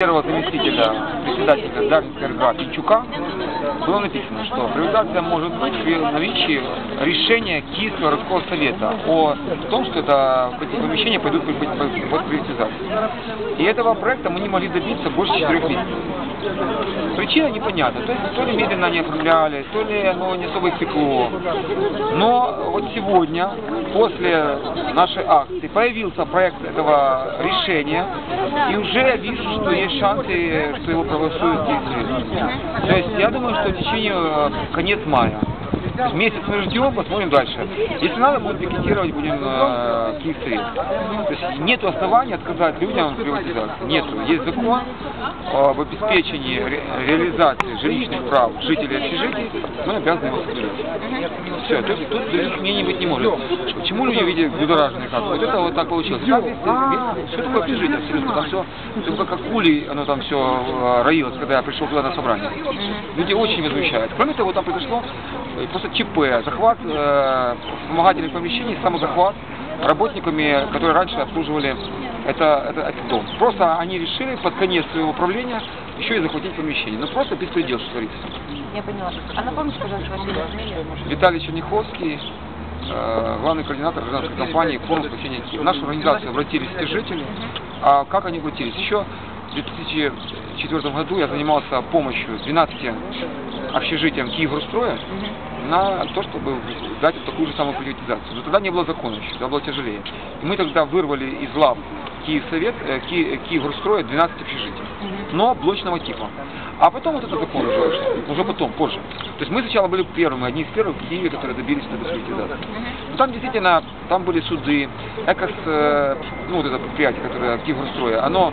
первого заместителя председателя Дарницкого РГА Пинчука было написано, что приватизация может быть при наличии решения Киевского городского совета о том, что это, эти помещения пойдут под, под- под приватизацию. И этого проекта мы не могли добиться больше четырех месяцев. Причина непонятна. То есть то ли медленно они оформляли, то ли оно не особо их пекло. Но вот сегодня, после нашей акции, появился проект этого решения, и уже вижу, что есть шансы, что его проголосуют Киевсовет. То есть я думаю, что в течение э, конец мая. Месяц мы ждем, посмотрим дальше. Если надо, будем пикетировать, будем э, Киевсовет. То есть нет оснований отказать людям приватизации. Нету. Есть закон об обеспечении ре- реализации жилищных прав жителей общежитий, мы обязаны его соблюдать. Все, тут других мнений быть не может. Почему люди видят будораженные как? Вот это вот так получилось. Как здесь, здесь- что такое общежитие абсолютно? Там все, только как пули, оно там все роилось, когда я пришел туда на собрание. Люди очень возмущают. Кроме того, там произошло э, просто ЧП, захват э, вспомогательных помещений, самозахват работниками, которые раньше обслуживали это, это, этот дом. Просто они решили под конец своего управления еще и захватить помещение. Ну просто беспредел, что творится. Я поняла. А напомните, пожалуйста, фамилию. Виталий Черняховский, э, главный координатор гражданской компании «Форум спасения Киева». В нашу организацию обратились те жители. А как они обратились? Еще в 2004 году я занимался помощью 12 общежитиям Киеврустроя на то, чтобы дать такую же самую приватизацию. Но тогда не было закона еще, тогда было тяжелее. И мы тогда вырвали из лав Киевсовет, э, Ки- Киеврустроя 12 общежитий, но блочного типа. А потом вот этот закон уже вышел, уже потом, позже. То есть мы сначала были первыми, одни из первых в Киеве, которые добились этой приватизации. Ну, там действительно, там были суды, Экос, э, ну вот это предприятие, которое Киеврустроя, оно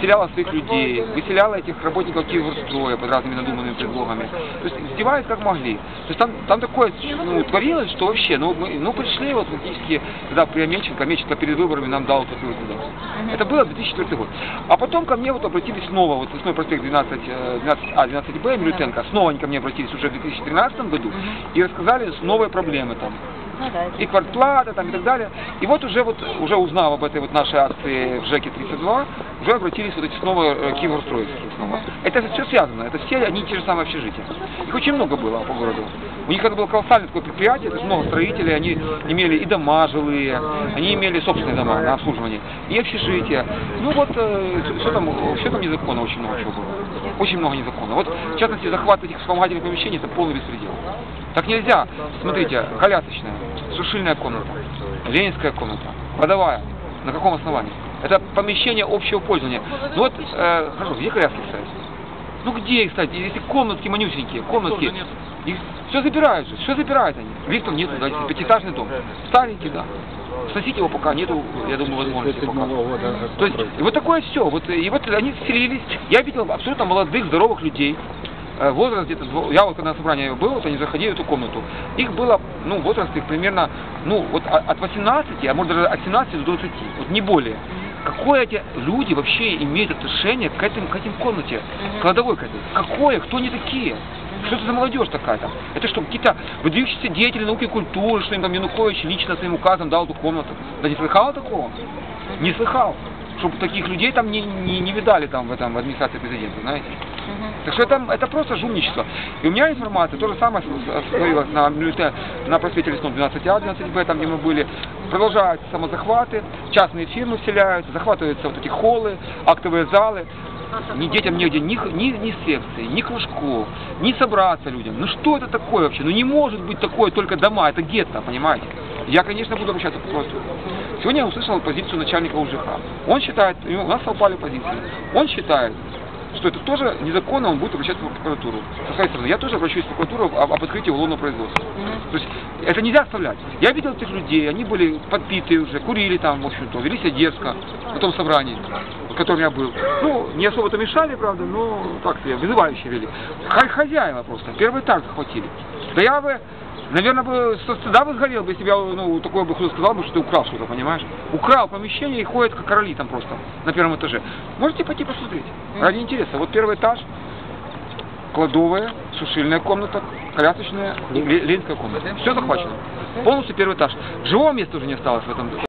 вселяло своих людей, выселяло этих работников Киеврустроя под разными надуманными предлогами. То есть издевались как могли. То есть там, там такое ну, творилось, что вообще, ну, мы, ну пришли вот фактически, когда при Амельченко, Амельченко перед выборами нам дал такую приватизацию. Это было 2004 год. А потом ко мне вот обратились снова, вот Лесной проспект 12, э, 12А, 12Б, Милютенко, снова они ко мне обратились уже в 2013 году и рассказали новые проблемы там Ну это и квартплата там и так далее. И вот уже вот уже узнав об этой вот нашей акции в ЖЭКе 32, уже обратились вот эти снова э, Киевростроевские снова. Это все связано, это все одни и те же самые общежития. Их очень много было по городу. У них это было колоссальное такое предприятие, то есть много строителей, они имели и дома жилые, они имели собственные дома на обслуживание, и общежития. Ну вот, все там, все там незаконно очень много чего было. Очень много незаконно. Вот, в частности, захват этих вспомогательных помещений, это полный беспредел. Так нельзя. Смотрите, колясочная, сушильная комната, ленинская комната, кладовая. На каком основании? Это помещение общего пользования. Ну вот, э, хорошо, где коляски стоят? Ну где их, кстати, если комнатки манюсенькие, комнатки, их все забирают же, все забирают они. Лифтов нету, да, если пятиэтажный дом. Старенький, да. Сносить его пока нету, я думаю, возможности пока. То есть, и вот такое все. Вот, и вот они вселились. Я видел абсолютно молодых, здоровых людей. Э, Возраст где-то, я вот когда на собрании был, вот они заходили в эту комнату. Их было, ну, возраст их примерно, ну, вот от 18, а может даже от 17 до 20, вот не более. Какое эти люди вообще имеют отношение к, этим, к этим комнате, кладовой к этой? Какое? Кто они такие? Что это за молодежь такая там? Это что, какие-то выдающиеся деятели науки и культуры, что им там Янукович лично своим указом дал эту комнату? Да не слыхал такого? Не слыхал. Чтобы таких людей там не, не, не видали там в этом в администрации президента, знаете? Так что это, это просто жумничество. И у меня информация, то же самое говорилось на, на проспекте Лесном 12А, 12Б, там где мы были. Продолжаются самозахваты, частные фирмы вселяются, захватываются вот эти холлы, актовые залы. Ни детям негде, ни, ни, ни секции, ни кружков, ни собраться людям. Ну что это такое вообще? Ну не может быть такое только дома, это гетто, понимаете? Я, конечно, буду обращаться к прокуратуре. Сегодня я услышал позицию начальника УЖХ. Он считает, у нас совпали позиции, он считает, что это тоже незаконно, он будет обращаться в прокуратуру. Со своей стороны, я тоже обращусь в прокуратуру об, об открытии уголовного производства. То есть это нельзя оставлять. Я видел этих людей, они были подпитые уже, курили там, в общем-то, вели себя дерзко на том собрании, в котором я был. Ну, не особо-то мешали, правда, но так себе, вызывающе вели. Хозяева просто, первый этаж захватили. Да я бы, наверное, бы стыда бы сгорел, бы, если бы я, ну, такое бы сказал бы, что ты украл что-то, понимаешь? Украл помещение и ходит как короли там просто на первом этаже. Можете пойти посмотреть, ради интереса. Вот первый этаж, кладовая, сушильная комната, колясочная ленинская комната. Все захвачено. Полностью первый этаж. Живого места уже не осталось в этом